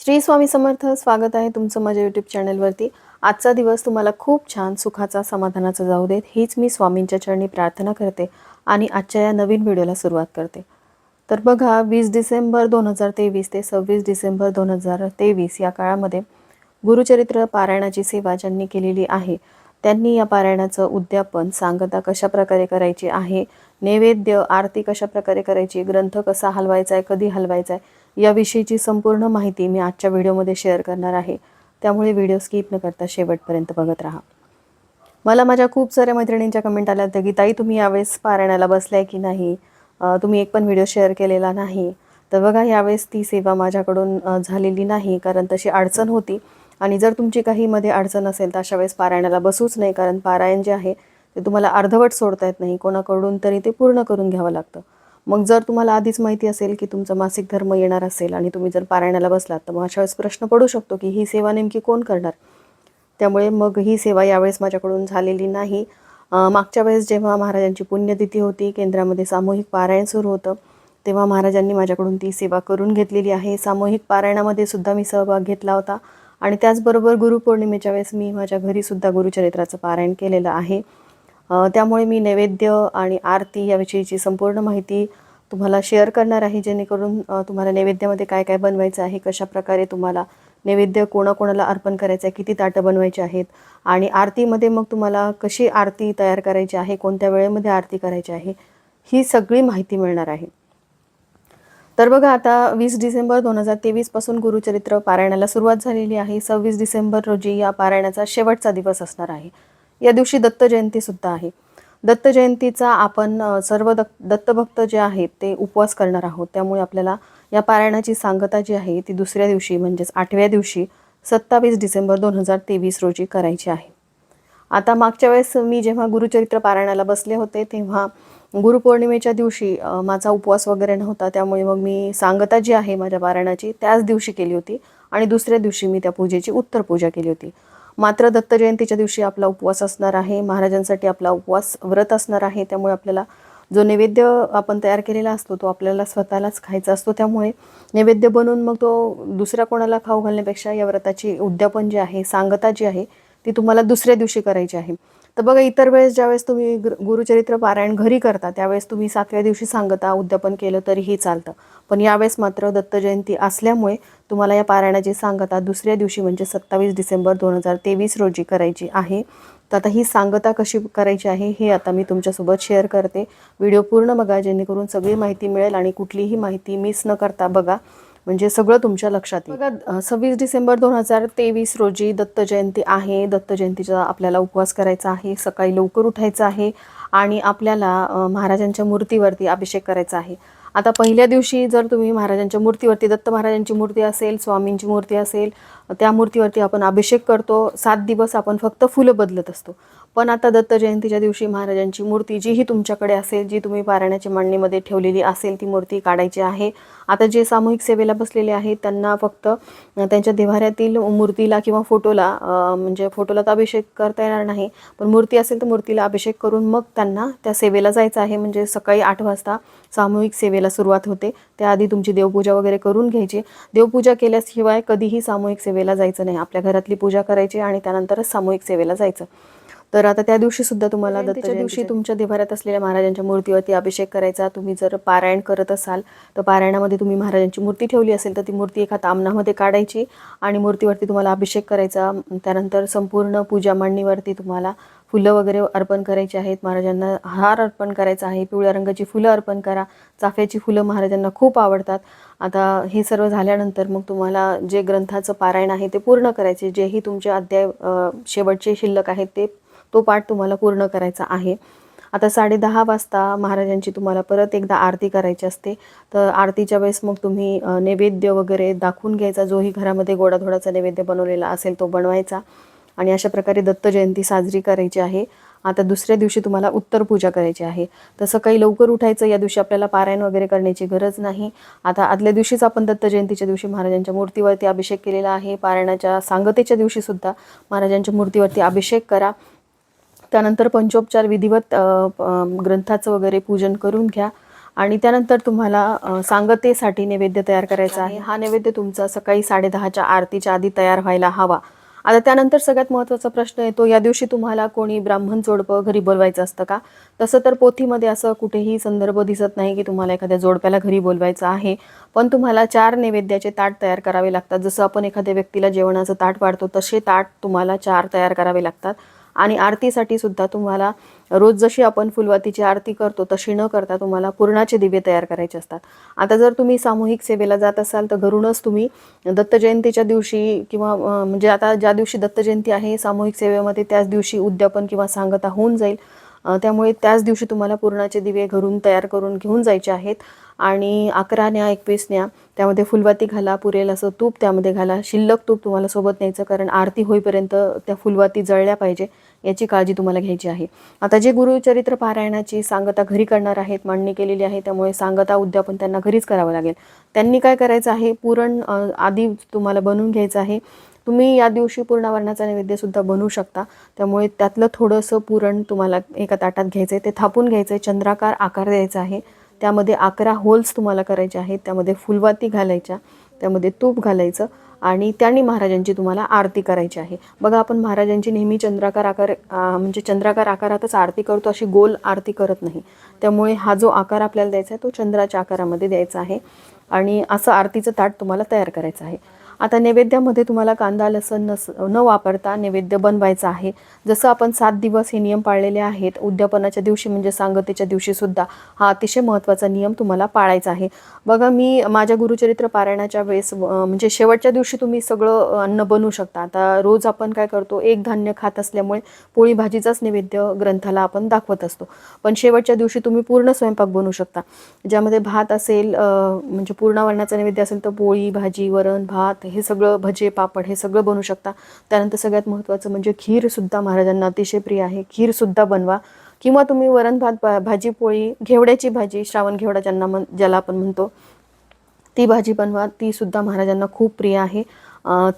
श्री स्वामी समर्थ स्वागत आहे तुमचं माझ्या यूट्यूब चॅनलवरती आजचा दिवस तुम्हाला खूप छान सुखाचा समाधानाचा जाऊ देत हीच मी स्वामींच्या चरणी प्रार्थना करते आणि आजच्या या नवीन व्हिडिओला सुरुवात करते. तर बघा वीस डिसेंबर दोन हजार तेवीस ते सव्वीस डिसेंबर दोन हजार तेवीस या काळामध्ये गुरुचरित्र पारायणाची सेवा ज्यांनी केलेली आहे त्यांनी या पारायणाचं उद्यापन सांगता कशा प्रकारे करायची आहे नैवेद्य आरती कशा प्रकारे करायची ग्रंथ कसा हलवायचा आहे कधी हलवायचा आहे याविषयीची संपूर्ण माहिती मी आजच्या व्हिडिओमध्ये शेअर करणार आहे. त्यामुळे व्हिडिओ स्किप न करता शेवटपर्यंत बघत राहा. मला माझ्या खूप साऱ्या मैत्रिणींच्या कमेंट आल्या होत्या की ताई तुम्ही यावेळेस पारायणाला बसलाय की नाही? तुम्ही एक पण व्हिडिओ शेअर केलेला नाही. तर बघा यावेळेस ती सेवा माझ्याकडून झालेली नाही कारण तशी अडचण होती. आणि जर तुमची काही मध्ये अडचण असेल तर अशा वेळेस पारायणाला बसूच नाही कारण पारायण जे आहे ते तुम्हाला अर्धवट सोडता येत नाही. कोणाकडून तरी ते पूर्ण करून घ्यावं लागतं. मग जर तुम्हाला आधीच माहिती असेल की तुमचा मासिक धर्म येणार असेल आणि तुम्ही जर पारायणाला बसलात तर मग अशा वेळेस प्रश्न पडू शकतो की ही सेवा नेमकी कोण करणार? त्यामुळे मग ही सेवा यावेळेस माझ्याकडून झालेली नाही. मागच्या वेळेस जेव्हा महाराजांची पुण्यतिथी होती केंद्रामध्ये सामूहिक पारायण सुरू होतं तेव्हा महाराजांनी माझ्याकडून ती सेवा करून घेतलेली आहे. सामूहिक पारायणामध्ये सुद्धा मी सहभाग घेतला होता आणि त्याचबरोबर गुरुपौर्णिमेच्या वेळेस मी माझ्या घरीसुद्धा गुरुचरित्राचं पारायण केलेलं आहे. त्यामुळे मी नैवेद्य आणि आरती याविषयीची संपूर्ण माहिती तुम्हाला शेअर करणार आहे जेणेकरून तुम्हाला नैवेद्यामध्ये काय काय बनवायचं आहे कशाप्रकारे तुम्हाला नैवेद्य कोणाकोणाला अर्पण करायचं आहे किती ताटं बनवायचे आहेत आणि आरतीमध्ये मग तुम्हाला कशी आरती तयार करायची आहे कोणत्या वेळेमध्ये आरती करायची आहे ही सगळी माहिती मिळणार आहे. तर बघा आता वीस डिसेंबर दोन हजार तेवीसपासून गुरुचरित्र पारायणाला सुरुवात झालेली आहे. सव्वीस डिसेंबर रोजी या पारायणाचा शेवटचा दिवस असणार आहे. या दिवशी दत्त जयंतीसुद्धा आहे. दत्त जयंतीचा आपण सर्व दत् दत्तभक्त जे आहेत ते उपवास करणार आहोत. त्यामुळे आपल्याला या पारायणाची सांगता जी आहे ती दुसऱ्या दिवशी म्हणजेच आठव्या दिवशी सत्तावीस डिसेंबर दोन हजार तेवीस रोजी करायची आहे. आता मागच्या वेळेस मी जेव्हा गुरुचरित्र पारायणाला बसले होते तेव्हा गुरुपौर्णिमेच्या दिवशी माझा उपवास वगैरे नव्हता. त्यामुळे मग मी सांगता जी आहे माझ्या पारायणाची त्याच दिवशी केली होती आणि दुसऱ्या दिवशी मी त्या पूजेची उत्तर पूजा केली होती. मात्र दत्त जयंतीच्या दिवशी आपला उपवास असणार आहे. महाराजांसाठी आपला उपवास व्रत असणार आहे. त्यामुळे आपल्याला जो नैवेद्य आपण तयार केलेला असतो तो आपल्याला स्वतःलाच खायचा असतो. त्यामुळे नैवेद्य बनवून मग तो दुसऱ्या कोणाला खाऊ घालण्यापेक्षा या व्रताची उद्यापन जे आहे सांगता जी आहे ती तुम्हाला दुसऱ्या दिवशी करायची आहे. तर बघा इतर वेळेस ज्यावेळेस तुम्ही गुरुचरित्र पारायण घरी करता त्यावेळेस तुम्ही सातव्या दिवशी सांगता उद्यापन केलं तरीही चालतं. पण यावेळेस मात्र दत्त जयंती असल्यामुळे तुम्हाला या पारायणाची सांगता दुसऱ्या दिवशी म्हणजे सत्तावीस डिसेंबर दोन हजार तेवीस रोजी करायची आहे. तर आता ही सांगता कशी करायची आहे हे आता मी तुमच्यासोबत शेअर करते. व्हिडिओ पूर्ण बघा जेणेकरून सगळी माहिती मिळेल आणि कुठलीही माहिती मिस न करता बघा. म्हणजे सगळं तुमच्या लक्षात येईल. बघा सव्वीस डिसेंबर दोन हजार तेवीस रोजी दत्त जयंती आहे. दत्त जयंतीचा आपल्याला उपवास करायचा आहे. सकाळी लवकर उठायचं आहे आणि आपल्याला महाराजांच्या मूर्तीवरती अभिषेक करायचा आहे. आता पहिल्या दिवशी जर तुम्ही महाराजांच्या मूर्तीवरती दत्त महाराजांची मूर्ती असेल स्वामींची मूर्ती असेल त्या मूर्तीवरती आपण अभिषेक करतो. सात दिवस आपण फक्त फुलं बदलत असतो. पण आता दत्त जयंतीच्या दिवशी महाराजांची मूर्ती जीही तुमच्याकडे असेल जी तुम्ही पारायणाच्या मांडणीमध्ये ठेवलेली असेल ती मूर्ती काढायची आहे. आता जे सामूहिक सेवेला बसलेले आहेत त्यांना फक्त त्यांच्या देवाऱ्यातील मूर्तीला किंवा फोटोला म्हणजे फोटोला तर अभिषेक करता येणार नाही. पण मूर्ती असेल तर मूर्तीला अभिषेक करून मग त्यांना त्या सेवेला जायचं आहे. म्हणजे सकाळी आठ वाजता सामूहिक सेवेला सुरुवात होते. त्याआधी तुमची देवपूजा वगैरे करून घ्यायची. देवपूजा केल्याशिवाय कधीही सामूहिक सेवेला जायचं नाही. आपल्या घरातली पूजा करायची आणि त्यानंतरच सामूहिक सेवेला जायचं. तर आता त्या दिवशी सुद्धा तुम्हाला दत्तच्या दिवशी तुमच्या देवाऱ्यात असलेल्या महाराजांच्या मूर्तीवरती अभिषेक करायचा. तुम्ही जर पारायण करत असाल तर पारायणामध्ये तुम्ही महाराजांची मूर्ती ठेवली असेल तर ती मूर्ती एका तामणामध्ये काढायची आणि मूर्तीवरती तुम्हाला अभिषेक करायचा. त्यानंतर संपूर्ण पूजा मांडणीवरती तुम्हाला फुलं वगैरे अर्पण करायची आहेत. महाराजांना हार अर्पण करायचा आहे. पिवळ्या रंगाची फुलं अर्पण करा. चाफ्याची फुलं महाराजांना खूप आवडतात. आता हे सर्व झाल्यानंतर मग तुम्हाला जे ग्रंथाचं पारायण आहे ते पूर्ण करायचे. जेही तुमचे अध्याय शेवटचे शिल्लक आहेत ते तो पाठ तुम्हाला पूर्ण करायचा आहे. आता साडे दहा वाजता महाराजांची तुम्हाला परत एकदा आरती करायची असते. तर आरतीच्या वेळेस मग तुम्ही नैवेद्य वगैरे दाखवून घ्यायचा. जोही घरामध्ये गोडाधोडाचा नैवेद्य बनवलेला असेल तो बनवायचा. आणि अशा प्रकारे दत्त जयंती साजरी करायची आहे. आता दुसऱ्या दिवशी तुम्हाला उत्तर पूजा करायची आहे. तसं काही लवकर उठायचं या दिवशी आपल्याला पारायण वगैरे करण्याची गरज नाही. आता आदल्या दिवशीच आपण दत्त जयंतीच्या दिवशी महाराजांच्या मूर्तीवरती अभिषेक केलेला आहे. पारायणाच्या सांगतेच्या दिवशीसुद्धा महाराजांच्या मूर्तीवरती अभिषेक करा. त्यानंतर पंचोपचार विधिवत ग्रंथाचं वगैरे पूजन करून घ्या. आणि त्यानंतर तुम्हाला सांगतेसाठी नैवेद्य तयार करायचा आहे. हा नैवेद्य तुमचा सकाळी साडेदहाच्या आरतीच्या आधी तयार व्हायला हवा. आता त्यानंतर सगळ्यात महत्त्वाचा प्रश्न येतो या दिवशी तुम्हाला कोणी ब्राह्मण जोडपं घरी बोलवायचं असतं का? तसं तर पोथीमध्ये असं कुठेही संदर्भ दिसत नाही की तुम्हाला एखाद्या जोडप्याला घरी बोलवायचं आहे. पण तुम्हाला चार नैवेद्याचे ताट तयार करावे लागतात. जसं आपण एखाद्या व्यक्तीला जेवणाचं ताट वाढतो तसे ताट तुम्हाला चार तयार करावे लागतात. आणि आरतीसाठी सुद्धा तुम्हाला रोज जशी आपण फुलवातीची आरती करतो तशी न करता तुम्हाला पूर्णाचे दिवे तयार करायचे असतात. आता जर तुम्ही सामूहिक सेवेला जात असाल तर घरूनच तुम्ही दत्त जयंतीच्या दिवशी किंवा म्हणजे आता ज्या दिवशी दत्त जयंती आहे सामूहिक सेवेमध्ये त्याच दिवशी उद्यापन किंवा सांगता होऊन जाईल. त्यामुळे त्याच दिवशी तुम्हाला पूर्णाचे दिवे घरून तयार करून घेऊन जायचे आहेत. आणि अकरा न्या एकवीस न्या त्यामध्ये फुलवाती घाला पुरेल असं तूप त्यामध्ये घाला. शिल्लक तूप तुम्हाला सोबत न्यायचं कारण आरती होईपर्यंत त्या फुलवाती जळल्या पाहिजे याची काळजी तुम्हाला घ्यायची आहे. आता जे गुरुचरित्र पारायणाची सांगता घरी करणार आहेत मांडणी केलेली आहे त्यामुळे सांगता उद्यापन त्यांना घरीच करावं लागेल. त्यांनी काय करायचं आहे? पुरण आधी तुम्हाला बनवून घ्यायचं आहे. तुम्ही या दिवशी पूर्णावरणाचा नैवेद्यसुद्धा बनवू शकता. त्यामुळे त्यातलं थोडंसं पुरण तुम्हाला एका ताटात घ्यायचं आहे ते थापून घ्यायचं आहे चंद्राकार आकार द्यायचा आहे. त्यामध्ये अकरा होल्स तुम्हाला करायचे आहेत. त्यामध्ये फुलवाती घालायच्या त्यामध्ये तूप घालायचं आणि त्यांनी महाराजांची तुम्हाला आरती करायची आहे. बघा आपण महाराजांची नेहमी चंद्राकार आकार म्हणजे चंद्राकार आकारातच आरती करतो अशी गोल आरती करत नाही. त्यामुळे हा जो आकार आपल्याला द्यायचा आहे तो चंद्राच्या आकारामध्ये द्यायचा आहे आणि असं आरतीचं ताट तुम्हाला तयार करायचं आहे. आता नैवेद्यामध्ये तुम्हाला कांदा लसण नस न वापरता नैवेद्य बनवायचा आहे. जसं आपण सात दिवस हे नियम पाळलेले आहेत उद्यापनाच्या दिवशी म्हणजे सांगतेच्या दिवशीसुद्धा हा अतिशय महत्त्वाचा नियम तुम्हाला पाळायचा आहे. बघा मी माझ्या गुरुचरित्र पारायणाच्या वेळेस म्हणजे शेवटच्या दिवशी तुम्ही सगळं अन्न बनवू शकता. आता रोज आपण काय करतो एक धान्य खात असल्यामुळे पोळी भाजीचाच नैवेद्य ग्रंथाला आपण दाखवत असतो. पण शेवटच्या दिवशी तुम्ही पूर्ण स्वयंपाक बनवू शकता. ज्यामध्ये भात असेल म्हणजे पूर्णवर्णाचा नैवेद्य असेल तर पोळी भाजी वरण भात हे सगळं भजे पापड हे सगळं बनवू शकता. त्यानंतर सगळ्यात महत्त्वाचं म्हणजे खीरसुद्धा महाराजांना अतिशय प्रिय आहे. खीरसुद्धा बनवा. किंवा तुम्ही वरण भात भा- भाजी पोळी घेवड्याची भाजी श्रावण घेवडा ज्यांना म्हण ज्याला आपण म्हणतो ती भाजी बनवा. ती सुद्धा महाराजांना खूप प्रिय आहे.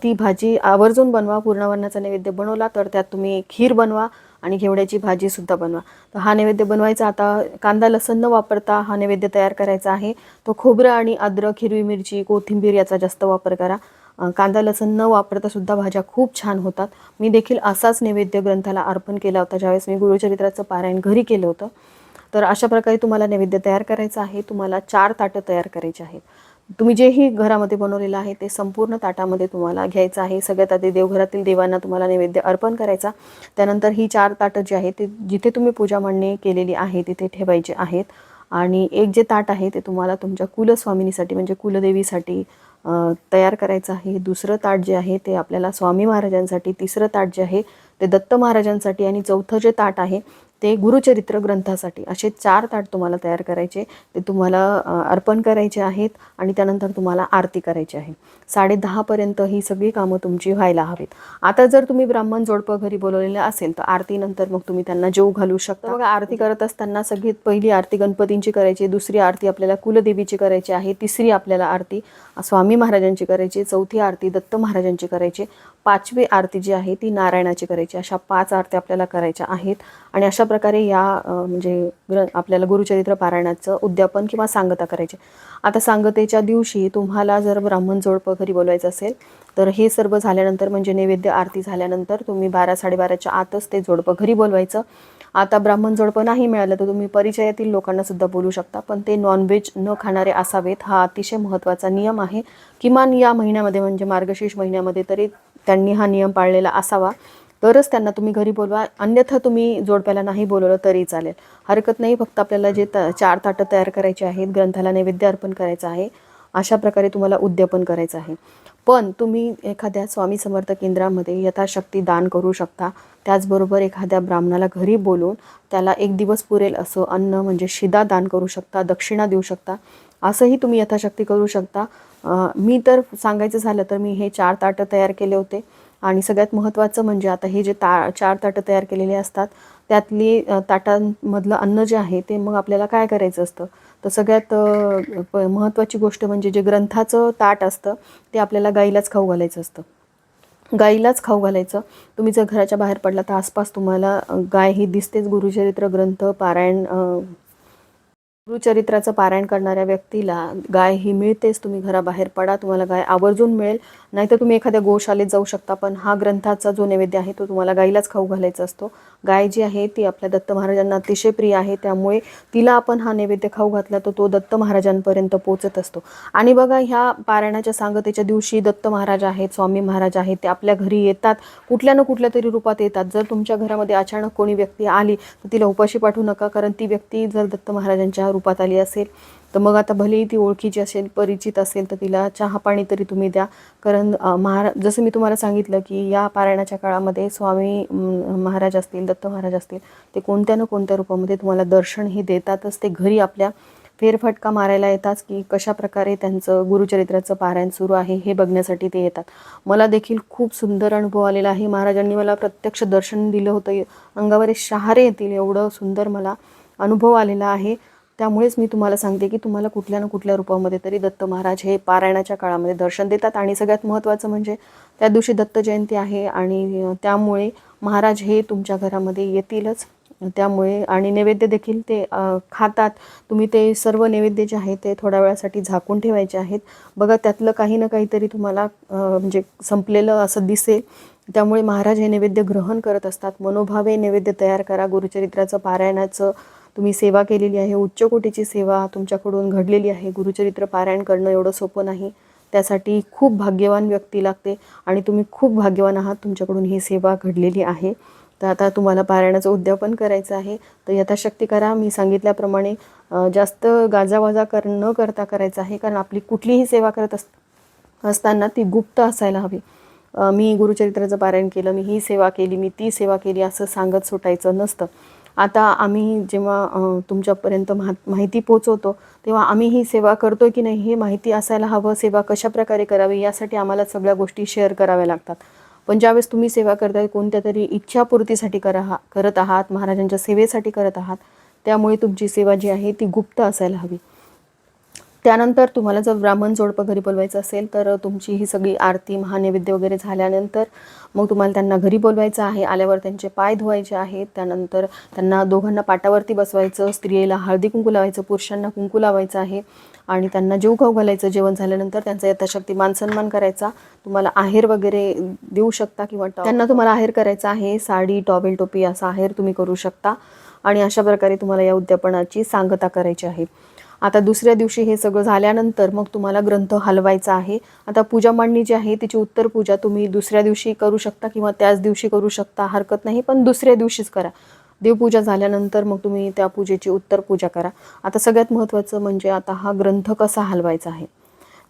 ती भाजी आवर्जून बनवा. पूर्णावरणाचा नैवेद्य बनवला तर त्यात तुम्ही खीर बनवा आणि घेवड्याची भाजी सुद्धा बनवा. तर हा नैवेद्य बनवायचा. आता कांदा लसण न वापरता हा नैवेद्य तयार करायचा आहे. तो खोबरं आणि अद्रक हिरवी मिरची कोथिंबीर याचा जास्त वापर करा. कांदा लसण न वापरता सुद्धा भाज्या खूप छान होतात. मी देखील असाच नैवेद्य ग्रंथाला अर्पण केला होता ज्यावेळेस मी गुरुचरित्राचं पारायण घरी केलं होतं. तर अशा प्रकारे तुम्हाला नैवेद्य तयार करायचं आहे. तुम्हाला चार ताटं तयार करायची आहेत. तुम्ही जेही घरामध्ये बनवलेलं आहे ते संपूर्ण ताटामध्ये तुम्हाला घ्यायचं आहे. सगळ्यात आधी देवघरातील देवांना तुम्हाला नैवेद्य अर्पण करायचा. त्यानंतर ही चार ताटं जी आहेत ते जिथे तुम्ही पूजा मांडणी केलेली आहे तिथे ठेवायचे आहेत. आणि एक जे ताट आहे ते तुम्हाला तुमच्या कुलस्वामिनीसाठी म्हणजे कुलदेवीसाठी तयार करायचं आहे. दुसरं ताट जे आहे ते आपल्याला स्वामी महाराजांसाठी तिसरं ताट जे आहे ते दत्त महाराजांसाठी आणि चौथं जे ताट आहे ते गुरुचरित्र ग्रंथासाठी असे चार ताट तुम्हाला तयार करायचे. ते तुम्हाला अर्पण करायचे आहेत आणि त्यानंतर तुम्हाला आरती करायची आहे. साडे दहापर्यंत ही सगळी कामं तुमची व्हायला हवीत. आता जर तुम्ही ब्राह्मण जोडपं घरी बोलवलेलं असेल तर आरतीनंतर मग तुम्ही त्यांना जेव घालू शकता. बघा आरती करत असताना सगळी पहिली आरती गणपतींची करायची दुसरी आरती आपल्याला कुलदेवीची करायची आहे तिसरी आपल्याला आरती स्वामी महाराजांची करायची चौथी आरती दत्त महाराजांची करायची. पाचवी आरती जी आहे ती नारायणाची करायची. अशा पाच आरती आपल्याला करायच्या आहेत. आणि अशा प्रकारे या म्हणजे ग्र आपल्याला गुरुचरित्र पारायणाचं उद्यापन किंवा सांगता करायचे. आता सांगतेच्या दिवशी तुम्हाला जर ब्राह्मण जोडपं घरी बोलवायचं असेल तर हे सर्व झाल्यानंतर म्हणजे नैवेद्य आरती झाल्यानंतर तुम्ही बारा साडेबाराच्या आतच ते जोडपं घरी बोलवायचं. आता ब्राह्मण जोडपं नाही मिळालं तर तुम्ही परिचयातील लोकांना सुद्धा बोलू शकता. पण ते नॉनव्हेज न खाणारे असावेत. हा अतिशय महत्त्वाचा नियम आहे. किमान या महिन्यामध्ये म्हणजे मार्गशीर्ष महिन्यामध्ये तरी त्यांनी हा नियम पाळलेला असावा. तरच त्यांना तुम्ही घरी बोलवा. अन्यथा तुम्ही जोडप्याला नाही बोलवलं तरी चालेल. हरकत नाही. फक्त आपल्याला जे त चार ताटं तयार करायचे आहेत ग्रंथाला नैवेद्य अर्पण करायचं आहे अशा प्रकारे तुम्हाला उद्यापन करायचं आहे. पण तुम्ही एखाद्या स्वामी समर्थ केंद्रामध्ये यथाशक्ती दान करू शकता. त्याचबरोबर एखाद्या ब्राह्मणाला घरी बोलून त्याला एक दिवस पुरेल असं अन्न म्हणजे शिदा दान करू शकता दक्षिणा देऊ शकता. असंही तुम्ही यथाशक्ती करू शकता. मी तर सांगायचं झालं तर मी हे चार ताटं तयार केले होते. आणि सगळ्यात महत्त्वाचं म्हणजे आता हे जे ता चार ताटं तयार केलेले असतात त्यातली ताटांमधलं अन्न जे आहे ते मग आपल्याला काय करायचं असतं? तर सगळ्यात प- महत्त्वाची गोष्ट म्हणजे जे ग्रंथाचं ताट असतं ते आपल्याला गाईलाच खाऊ घालायचं असतं. गाईलाच खाऊ घालायचं. तुम्ही जर घराच्या बाहेर पडला तर आसपास तुम्हाला गाय ही दिसतेच. गुरुचरित्र ग्रंथ पारायण गुरुचरित्राचं पारायण करणाऱ्या व्यक्तीला गाय ही मिळतेच तुम्ही घराबाहेर पडा तुम्हाला गाय आवर्जून मिळेल. नाहीतर तुम्ही एखाद्या गोशालेत जाऊ शकता पण हा ग्रंथाचा जो नैवेद्य आहे तो तुम्हाला गाईलाच खाऊ घालायचा असतो. गाय जी आहे ती आपल्या दत्त महाराजांना अतिशय प्रिय आहे त्यामुळे तिला आपण हा नैवेद्य खाऊ घातला तर तो दत्त महाराजांपर्यंत पोचत असतो. आणि बघा ह्या पारायणाच्या सांगतेच्या दिवशी दत्त महाराज आहेत स्वामी महाराज आहेत ते आपल्या घरी येतात कुठल्या ना कुठल्या तरी रूपात येतात. जर तुमच्या घरामध्ये अचानक कोणी व्यक्ती आली तर तिला उपाशी पाठवू नका कारण ती व्यक्ती जर दत्त महाराजांच्या रूपात आली असेल तर मग आता भलेही ती ओळखीची असेल परिचित असेल तर तिला चहा पाणी तरी तुम्ही द्या. कारण महारा जसं मी तुम्हाला सांगितलं की या पारायणाच्या काळामध्ये स्वामी महाराज असतील दत्त महाराज असतील ते कोणत्या ना कोणत्या रूपामध्ये तुम्हाला दर्शनही देतातच. ते घरी आपल्या फेरफटका मारायला येतात की कशा प्रकारे त्यांचं गुरुचरित्राचं पारायण सुरू आहे हे बघण्यासाठी ते येतात. मला देखील खूप सुंदर अनुभव आलेला आहे. महाराजांनी मला प्रत्यक्ष दर्शन दिलं होतं. अंगावर शहारे येतील एवढं सुंदर मला अनुभव आलेला आहे. त्यामुळेच मी तुम्हाला सांगते की तुम्हाला कुठल्या ना कुठल्या रूपामध्ये तरी दत्त महाराज हे पारायणाच्या काळामध्ये दर्शन देतात. आणि सगळ्यात महत्त्वाचं म्हणजे त्या दिवशी दत्त जयंती आहे आणि त्यामुळे महाराज हे तुमच्या घरामध्ये येतीलच. त्यामुळे आणि नैवेद्य देखील ते खातात. तुम्ही ते सर्व नैवेद्य जे आहे ते थोड्या वेळासाठी झाकून ठेवायचे आहेत. बघा त्यातलं काही ना काहीतरी तुम्हाला म्हणजे संपलेलं असं दिसेल. त्यामुळे महाराज हे नैवेद्य ग्रहण करत असतात. मनोभावे नैवेद्य तयार करा. गुरुचरित्राचं पारायणाचं तुम्ही सेवा केलेली आहे उच्च कोटीची सेवा तुमच्याकडून घडलेली आहे गुरुचरित्र पारायण करणं एवढं सोपं नाही. त्यासाठी खूप भाग्यवान व्यक्ती लागते आणि तुम्ही खूप भाग्यवान आहात तुमच्याकडून ही सेवा घडलेली आहे. तर आता तुम्हाला पारायणाचं उद्यापन करायचं आहे. तर यथाशक्ती करा मी सांगितल्याप्रमाणे जास्त गाजावाजा कर न करता करायचं आहे कारण आपली कुठलीही सेवा करत अस असताना ती गुप्त असायला हवी. मी गुरुचरित्राचं पारायण केलं मी ही सेवा केली मी ती सेवा केली असं सांगत सुटायचं नसतं. आता आम्ही जेव्हा तुमच्यापर्यंत महा माहिती पोचवतो तेव्हा आम्ही ही सेवा करतो की नाही हे माहिती असायला हवं सेवा कशा प्रकारे करावी यासाठी आम्हाला सगळ्या गोष्टी शेअर कराव्या लागतात. पण ज्यावेळेस तुम्ही सेवा करताय कोणत्या तरी इच्छापूर्तीसाठी करा करत आहात महाराजांच्या सेवेसाठी करत आहात त्यामुळे तुमची सेवा जी आहे ती गुप्त असायला हवी. त्यानंतर तुम्हाला जर ब्राह्मण जोडपं घरी बोलवायचं असेल तर तुमची ही सगळी आरती महानैवेद्य वगैरे झाल्यानंतर मग तुम्हाला त्यांना घरी बोलवायचं आहे. आल्यावर त्यांचे पाय धुवायचे आहेत. त्यानंतर त्यांना दोघांना पाटावरती बसवायचं स्त्रियेला हळदी कुंकू लावायचं पुरुषांना कुंकू लावायचं आहे. आणि त्यांना जीव खाऊ घालायचं जेवण झाल्यानंतर त्यांचा यथाशक्ती मानसन्मान करायचा. तुम्हाला आहेर वगैरे देऊ शकता किंवा त्यांना तुम्हाला आहेर करायचा आहे. साडी टॉवेल टोपी असा आहेर तुम्ही करू शकता. आणि अशा प्रकारे तुम्हाला या उद्यापनाची सांगता करायची आहे. आता दुसऱ्या दिवशी हे सगळं झाल्यानंतर मग तुम्हाला ग्रंथ हलवायचा आहे. आता पूजा मांडणी जी आहे तिची उत्तर पूजा तुम्ही दुसऱ्या दिवशी करू शकता किंवा त्याच दिवशी करू शकता हरकत नाही पण दुसऱ्या दिवशीच करा. देवपूजा झाल्यानंतर मग तुम्ही त्या पूजेची उत्तर पूजा करा. आता सगळ्यात महत्त्वाचं म्हणजे आता हा ग्रंथ कसा हलवायचा आहे.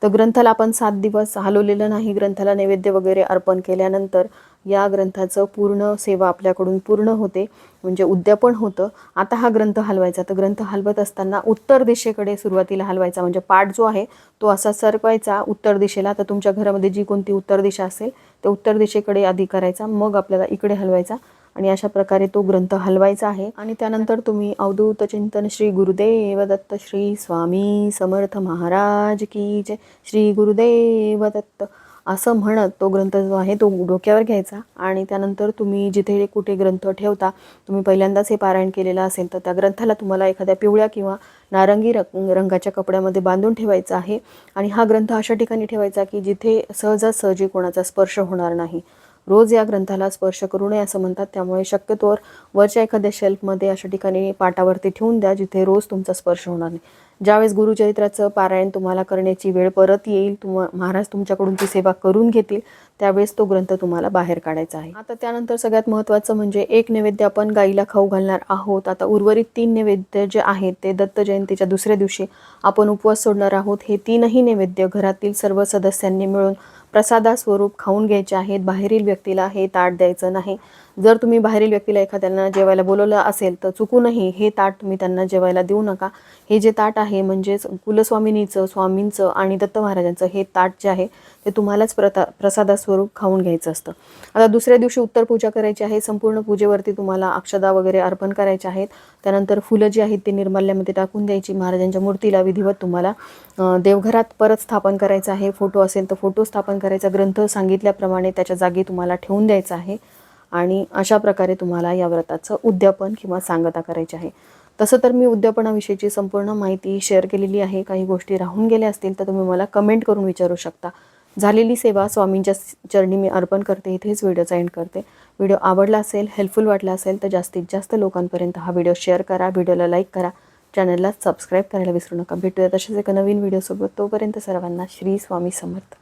तर ग्रंथाला आपण सात दिवस हलवलेलं नाही ग्रंथाला नैवेद्य वगैरे अर्पण केल्यानंतर या ग्रंथाचं पूर्ण सेवा आपल्याकडून पूर्ण होते. म्हणजे उद्यापन होतं. आता हा ग्रंथ हलवायचा. तर ग्रंथ हलवत असताना उत्तर दिशेकडे सुरुवातीला हलवायचा. म्हणजे पाठ जो आहे तो असा सरकवायचा उत्तर दिशेला. तर तुमच्या घरामध्ये जी कोणती उत्तर दिशा असेल ते उत्तर दिशेकडे आधी करायचा. मग आपल्याला इकडे हलवायचा. आणि अशा प्रकारे तो ग्रंथ हलवायचा आहे. आणि त्यानंतर तुम्ही अवधूत चिंतन श्री गुरुदेव दत्त श्री स्वामी समर्थ महाराज की जय. श्री गुरुदेव दत्त असं म्हणत तो ग्रंथ जो आहे तो डोक्यावर घ्यायचा आणि त्यानंतर तुम्ही जिथे कुठे ग्रंथ ठेवता तुम्ही पहिल्यांदाच हे पारायण केलेलं असेल तर त्या ग्रंथाला तुम्हाला एखाद्या पिवळ्या किंवा नारंगी रंग रंगाच्या कपड्यामध्ये बांधून ठेवायचा आहे. आणि हा ग्रंथ अशा ठिकाणी ठेवायचा की जिथे सहजासहजी कोणाचा स्पर्श होणार नाही. रोज या ग्रंथाला स्पर्श करू नये असं म्हणतात. त्यामुळे शक्यतोवर वरच्या एखाद्या शेल्फमध्ये अशा ठिकाणी पाटावरती ठेवून द्या जिथे रोज तुमचा स्पर्श होणार नाही. ज्यावेळेस गुरुचरित्राचं पारायण तुम्हाला करण्याची वेळ परत येईल तुम महाराज तुमच्याकडून ती सेवा करून घेतील त्यावेळेस तो ग्रंथ तुम्हाला बाहेर काढायचा आहे. आता त्यानंतर सगळ्यात महत्त्वाचं म्हणजे एक नैवेद्य आपण गाईला खाऊ घालणार आहोत. आता उर्वरित तीन नैवेद्य जे आहेत ते दत्त जयंतीच्या दुसऱ्या दिवशी आपण उपवास सोडणार आहोत. हे तीनही नैवेद्य घरातील सर्व सदस्यांनी मिळून प्रसादास्वरूप खाऊन घ्यायचे आहेत बाहेरील व्यक्तीला हे ताट द्यायचं नाही. जर तुम्ही बाहेरील व्यक्तीला एखाद्याला जेवायला बोलवलं असेल तर चुकूनही हे ताट तुम्ही त्यांना जेवायला देऊ नका. हे जे ताट आहे म्हणजेच कुलस्वामिनीचं स्वामींचं आणि दत्त महाराजांचं हे ताट जे आहे ते तुम्हालाच प्रता प्रसादास्वरूप खाऊन घ्यायचं असतं. आता दुसऱ्या दिवशी उत्तर पूजा करायची आहे संपूर्ण पूजेवरती तुम्हाला अक्षदा वगैरे अर्पण करायचे आहेत. त्यानंतर फुलं जी आहेत ती निर्माल्यामध्ये टाकून द्यायची. महाराजांच्या मूर्तीला विधिवत तुम्हाला देवघरात परत स्थापन करायचं आहे. फोटो असेल तर फोटो स्थापन करायचा. ग्रंथ सांगितल्याप्रमाणे त्याच्या जागी तुम्हाला ठेवून द्यायचा आहे. आणि अशा प्रकारे तुम्हाला या व्रताचं उद्यापन किंवा सांगता करायचे आहे. तसं तर मी उद्यापनाविषयीची संपूर्ण माहिती शेअर केलेली आहे. काही गोष्टी राहून गेल्या असतील तर तुम्ही मला कमेंट करून विचारू शकता. झालेली सेवा स्वामींच्या चरणी मी अर्पण करते इथेच व्हिडिओचा एंड करते. व्हिडिओ आवडला असेल हेल्पफुल वाटला असेल तर जास्तीत जास्त लोकांपर्यंत हा व्हिडिओ शेअर करा. व्हिडिओला लाईक करा. चॅनलला सबस्क्राईब करायला विसरू नका. भेटूया तसेच एका नवीन व्हिडिओसोबत तोपर्यंत सर्वांना श्री स्वामी समर्थ.